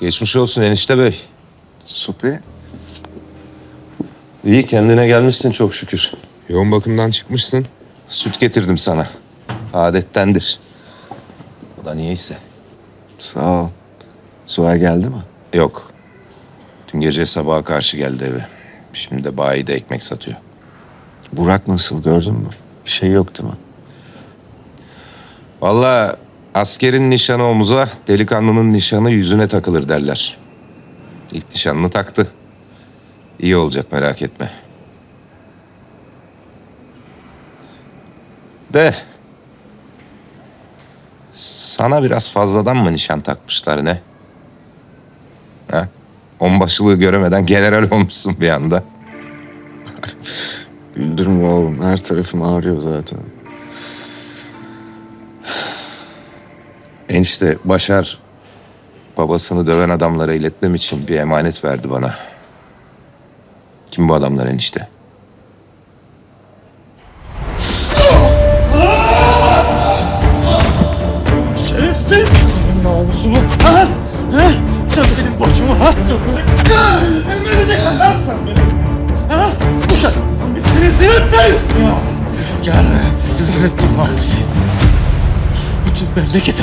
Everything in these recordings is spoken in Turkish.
Geçmiş olsun enişte bey. Supi. İyi kendine gelmişsin çok şükür. Yoğun bakımdan çıkmışsın. Süt getirdim sana. Adettendir. O da niyeyse. Sağ ol. Suha geldi mi? Yok. Dün gece sabaha karşı geldi eve. Şimdi de bayide ekmek satıyor. Burak nasıl gördün mü? Bir şey yok değil mi? Vallahi askerin nişanı omuza, delikanlının nişanı yüzüne takılır derler. İlk nişanını taktı. İyi olacak merak etme. De. Sana biraz fazladan mı nişan takmışlar ne? Ha? Onbaşılığı göremeden general olmuşsun bir anda. Güldürme oğlum. Her tarafım ağrıyor zaten. Enişte Başar babasını döven adamlara iletmem için bir emanet verdi bana. Kim bu adamlar enişte? Şerefsiz! Namusumu ha? Ha? Sen benim bacımı ha? Sen benim... Ne edeceksin lan sen benim? Ha? Bu rezil ettin! Ya, Gel ettin lan bizi. Bütün memlekete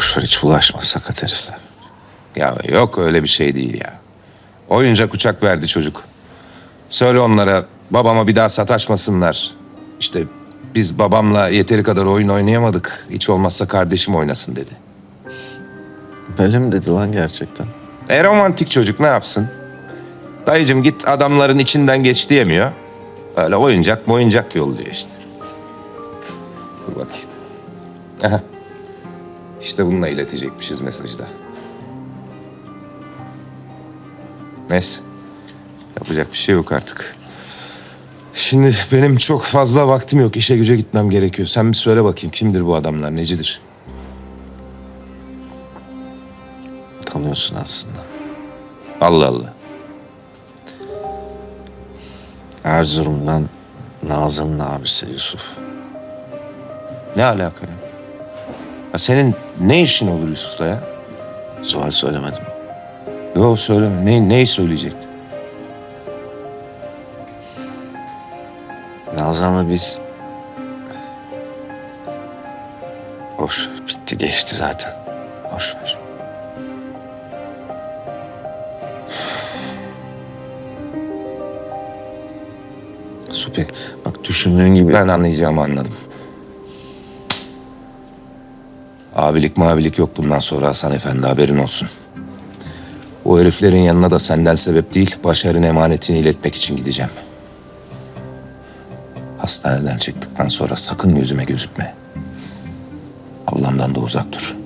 boş ver hiç bulaşma sakat herifler. Ya yok öyle bir şey değil ya. Oyuncak uçak verdi çocuk. Söyle onlara babama bir daha sataşmasınlar. İşte biz babamla yeteri kadar oyun oynayamadık. Hiç olmazsa kardeşim oynasın dedi. Öyle mi dedi lan gerçekten? E romantik çocuk ne yapsın? Dayıcım git adamların içinden geç diyemiyor. Öyle oyuncak oyuncak yolluyor işte. Dur bakayım. Aha. İşte bununla iletecekmişiz mesajı da. Neyse. Yapacak bir şey yok artık. Şimdi benim çok fazla vaktim yok. İşe güce gitmem gerekiyor. Sen bir söyle bakayım kimdir bu adamlar, necidir? Tanıyorsun aslında. Allah Allah. Erzurum'dan Nazan'ın abisi Yusuf. Ne alaka ya? Ya? Senin ne işin olur Yusuf'la ya? Zuhal söylemedim. Yok söyleme. Ne, neyi söyleyecekti? Nazan'la biz... Boş ver, bitti geçti zaten. Boş ver. Supi bak düşündüğün gibi... Ben anlayacağımı anladım. Abilik mabilik yok bundan sonra Hasan Efendi haberin olsun. O heriflerin yanına da senden sebep değil, Başar'ın emanetini iletmek için gideceğim. Hastaneden çıktıktan sonra sakın yüzüme gözükme. Ablamdan da uzak dur.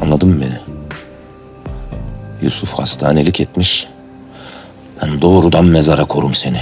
Anladın mı beni? Yusuf hastanelik etmiş. Ben doğrudan mezara korum seni.